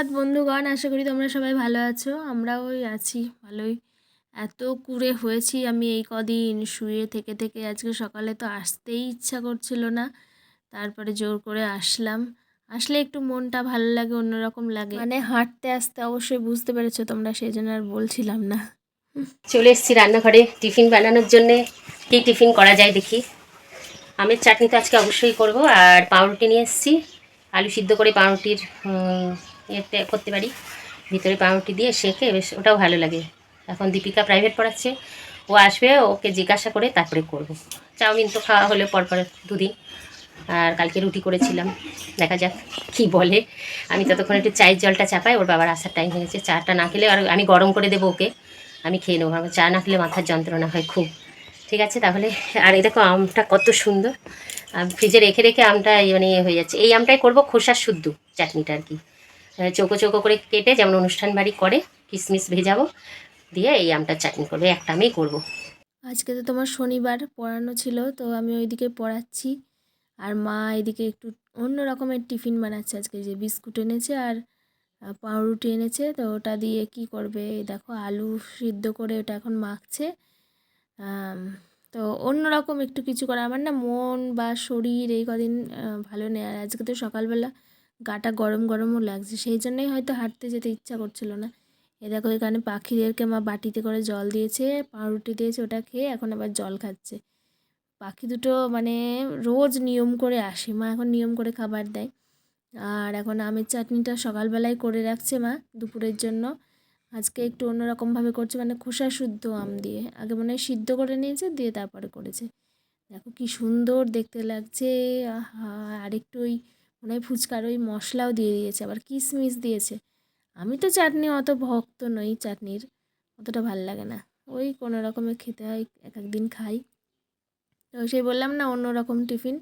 সুপ্রভাত বন্ধুগণ আশা করি তোমরা সবাই ভালো আছো আমরাও ওই আছি ভালোই। এত কুড়ে হয়েছি আমি এই কদিন শুয়ে থেকে থেকে আজকে সকালে তো আসতেই ইচ্ছা করছিল না তারপরে জোর করে আসলাম। আসলে একটু মনটা ভালো লাগে অন্যরকম লাগে। মানে হাঁটতে আসতে অবশ্যই বুঝতে পেরেছ তোমরা সেই জন্য আর বলছিলাম না। চলে এসেছি রান্নাঘরে টিফিন বানানোর জন্যে। কী টিফিন করা যায় দেখি। আমের চাটনি তো আজকে অবশ্যই করব আর পাউরুটি নিয়ে এসেছি। আলু সিদ্ধ করে পাউরুটির ইয়েতে করতে পারি। ভিতরে পাউরুটি দিয়ে শেখে বেশ, ওটাও ভালো লাগে। এখন দীপিকা প্রাইভেট পড়াচ্ছে। ও আসবে, ওকে জিজ্ঞাসা করে তারপরে করব। চাউমিন তো খাওয়া হলো পরপর দুদিন। আর কালকে রুটি করেছিলাম। দেখা যাক কি বলে। আমি ততক্ষণ একটু চায়ের জলটা চাপাই, ওর বাবার আসার টাইম হয়ে গেছে চাটা না খেলে আর আমি গরম করে দেবো ওকে। আমি খেয়ে নেব। আমার চা না খেলে মাথার যন্ত্রণা হয় খুব। ঠিক আছে, তাহলে আর এই দেখো আমটা কত সুন্দর। ফ্রিজে রেখে রেখে আমটা মানে হয়ে যাচ্ছে। এই আমটাই করব খোসা শুদ্ধ চাটনিটা আর কি। চৌকো চৌকো করে কেটে যেমন অনুষ্ঠান বাড়ি করে কিশমিশ ভেজাবো, দিয়ে এই আমটা চাটনি করব, একটা আমেই করব। আজকে তো তোমার শনিবার, পড়ানো ছিল, তো আমি ওইদিকে পড়াচ্ছি। আর মা এদিকে একটু অন্য রকমের টিফিন বানাচ্ছে আজকে, যে বিস্কুট এনেছে আর পাউরুটি এনেছে, তো ওটা দিয়ে কি করবে দেখো আলু সিদ্ধ করে ওটা এখন মাখছে। তো অন্য রকম একটু কিছু করে আমার না মন বা শরীর এই কদিন ভালো নেই। আর আজকে তো সকালবেলা গাটা গরম গরমও লাগছে। সেই জন্যই হয়তো হাঁটতে যেতে ইচ্ছা করছিল না। এ দেখো এখানে পাখিদেরকে মা বাটিতে করে জল দিয়েছে, পাউরুটি দিয়েছে, ওটা খেয়ে এখন আবার জল খাচ্ছে। পাখি দুটো মানে রোজ নিয়ম করে আসে। মা এখন নিয়ম করে খাবার দেয়। আর এখন আমের চাটনিটা সকালবেলায় করে রাখছে মা দুপুরের জন্য। আজকে একটু অন্যরকমভাবে করছে মানে খোসা শুদ্ধ আম দিয়ে। আগে মনে হয় সিদ্ধ করে নিয়েছে, দিয়ে তারপরে করেছে। দেখো কি সুন্দর দেখতে লাগছে। আহা, আর একটু ওই মনে ফুচকার ওই মশলাও দিয়ে দিয়েছে, আবার কিশমিশ দিয়েছে। আমি তো চাটনি অত ভক্ত নই, চাটনির অতটা ভালো লাগে না। ওই কোনো রকমে খেতে হয়, এক একদিন খাই। তো সেই বললাম না, অন্য রকম টিফিন।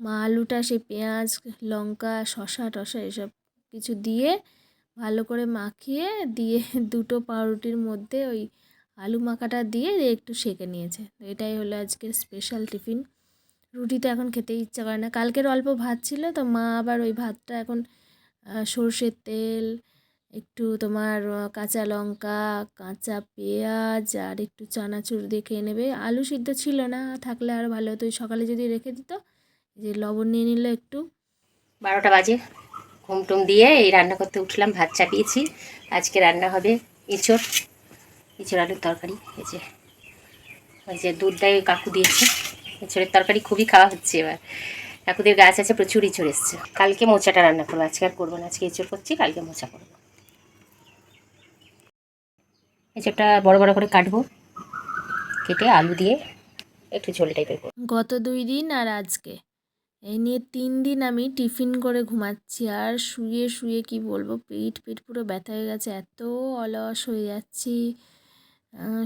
মা আলুটা, সেই পেঁয়াজ, লঙ্কা শশা টশা এসব কিছু দিয়ে ভালো করে মাখিয়ে দিয়ে দুটো পাউরুটির মধ্যে ওই আলু মাখাটা দিয়ে দিয়ে একটু সেঁকে নিয়েছে। তো এটাই হলো আজকের স্পেশাল টিফিন। রুটি তো এখন খেতে ইচ্ছা করে না। কালকের অল্প ভাত ছিল, তো মা আবার ওই ভাতটা এখন সর্ষের তেল, একটু তোমার কাঁচা লঙ্কা, কাঁচা পেঁয়াজ, আর একটু চানাচুর দিয়ে খেয়ে নেবে। আলু সিদ্ধ ছিল না, থাকলে আরও ভালো হতো। সকালে যদি রেখে দিত যে লবণ নিয়ে নিল একটু। বারোটা বাজে। ঘুম টুম দিয়ে এই রান্না করতে উঠলাম, ভাত চাপিয়েছি। আজকে রান্না হবে এঁচড় এঁচড় আলুর তরকারি। এই যে, ওই যে দুধ দেয় কাকু দিয়েছে। এঁচড়ের তরকারি খুবই খাওয়া হচ্ছে এবার। কাকুদের গাছ আছে প্রচুর এঁচড় এসছে। কালকে মোচাটা রান্না করব। আজকে আর করব না। আজকে এঁচড় করছি, কালকে মোচা করব। এঁচড়টা বড় বড় করে কাটবো, কেটে আলু দিয়ে একটু ঝোল টাইপের করব। গত দুই দিন আর আজকে। এই নিয়ে তিন দিন আমি টিফিন করে ঘুমাচ্ছি আর শুয়ে শুয়ে কি বলব, পেট পেট পুরো ব্যথা হয়ে গেছে, এত অলস হয়ে যাচ্ছি।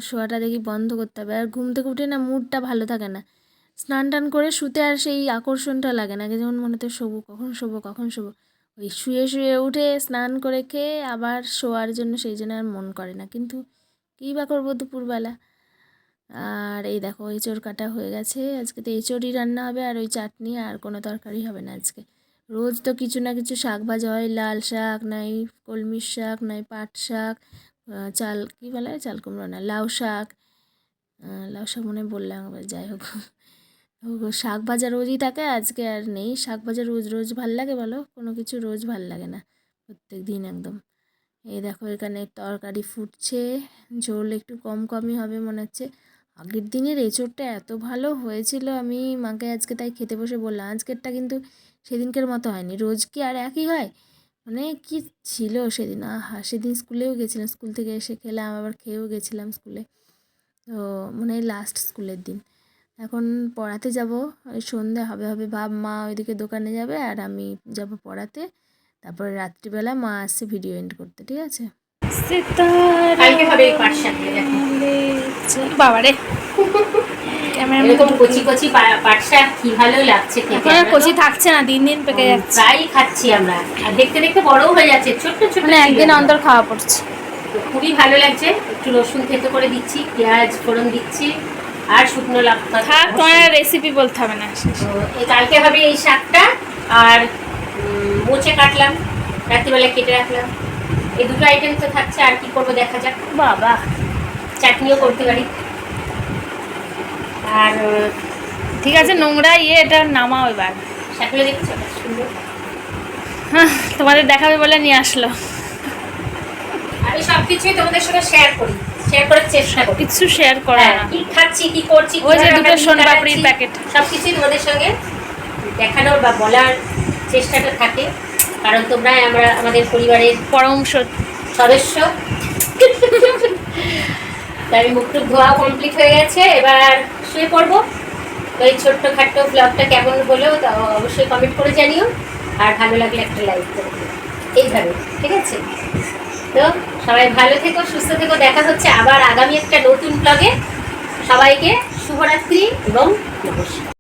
শোয়াটা দেখি বন্ধ করতে হবে। আর ঘুম থেকে উঠে না মুডটা ভালো থাকে না। স্নান টান করে শুতে আর সেই আকর্ষণটা লাগে না, আগে যেমন মনে হতো শোবো, কখন শোবো কখন শোবো। ওই শুয়ে শুয়ে উঠে স্নান করে খেয়ে আবার শোয়ার জন্য সেই জন্য আর মন করে না। কিন্তু কী বা করব দুপুরবেলা? আর এই দেখো এঁচড় কাটা হয়ে গেছে, আজকে তো এঁচড়ই রান্না হবে আর ওই চাটনি আর কোনো তরকারি হবে না আজকে। রোজ তো কিছু না কিছু শাক ভাজা হয়, লাল শাক, নাই কলমির শাক, নাই পাট শাক চাল, কী বলে? চাল কুমড়ো না, লাউ শাক লাউ শাক মনে বললাম যাই হোক। শাক ভাজা রোজই থাকে? আজকে আর নেই। শাক ভাজা রোজ রোজ ভালো লাগে বলো? কোনো কিছু রোজ ভালো লাগে না প্রত্যেক দিন একদম। এই দেখো, এখানে তরকারি ফুটছে, ঝোল একটু কম কমই হবে মনে হচ্ছে। আগের দিনের এঁচোড়টা এত ভালো হয়েছিল, আমি মাকে আজকে তাই খেতে বসে বললাম, আজকেরটা কিন্তু সেদিনকের মতো হয়নি, রোজ কি আর একই হয়? মানে কি ছিল সেদিন? আহা, সেদিন স্কুলেও গেছিলাম, স্কুল থেকে এসে খেলাম, আবার খেয়েও গেছিলাম স্কুলে। তো মনে লাস্ট স্কুলের দিন। এখন পড়াতে যাব ওই সন্ধে হবে হবে ভাব মা ওইদিকে দোকানে যাবে আর আমি যাব পড়াতে। তারপরে রাত্রিবেলা মা আসছে ভিডিও এন্ড করতে ঠিক আছে। বাবারে কচি কি ভালো লাগছে খেতে থাকছে না দিন দিন পেকে যাচ্ছে। প্রায়ই খাচ্ছি আমরা। আর দেখতে দেখতে বড়ও হয়ে যাচ্ছে ছোট্ট মানে একদিন অন্তর খাওয়া পড়ছে। খুবই ভালো লাগছে একটু রসুন থেতো করে দিচ্ছি পেঁয়াজ ফোড়ন দিচ্ছি আর শুকনো লঙ্কা থাক তোমার রেসিপি বলতে হবে না এই কালকে হবে এই শাকটা আর মোচে কাটলাম রাত্রিবেলা কেটে রাখলাম। এই দুটো আইটেম তো থাকছে আর কি করব দেখা যাক। বাবা। চাটনিও করতে পারি। আর ঠিক আছে নোংরা ইয়ে এটা নামাও এবার। শাকগুলো দেখছ? সুন্দর। হ্যাঁ তোমাদের দেখাবে বলে নিয়ে আসলো। আমি সব কিছুই তোমাদের সঙ্গে শেয়ার করি। শেয়ার করার চেষ্টা করি। কিছু শেয়ার করা হ্যাঁ, না। কি খাচ্ছি কি করছি ওই যে দুটো সোনপাপড়ির প্যাকেট। সবকিছুই তোমাদের সঙ্গে দেখানোর বা বলার চেষ্টাটা থাকে। কারণ তোমরা আমরা আমাদের পরিবারের পরম সদস্য। তাই আমি মুখ টুক ধোয়া কমপ্লিট হয়ে গেছে। এবার শুয়ে পড়ব। তো এই ছোট্ট খাট্ট ব্লগটা কেমন হলো তা অবশ্যই কমেন্ট করে জানিও। আর ভালো লাগলে একটা লাইক করে এইভাবে ঠিক আছে? তো সবাই ভালো থেকো, সুস্থ থেকো। দেখা হচ্ছে আবার আগামী একটা নতুন ব্লগে সবাইকে শুভরাত্রি এবং নমস্কার।